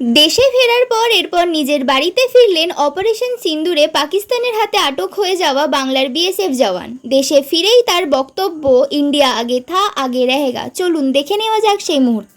দেশে ফেরার পর এরপর নিজের বাড়িতে ফিরলেন অপারেশন সিন্দুরে পাকিস্তানের হাতে আটক হয়ে যাওয়া বাংলার বিএসএফ জওয়ান। দেশে ফিরেই তার বক্তব্য, ইন্ডিয়া আগে থা, আগে রেহেগা। চলুন দেখে নেওয়া যাক সেই মুহূর্ত।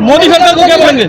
मोदी सरकार को क्या बोलेंगे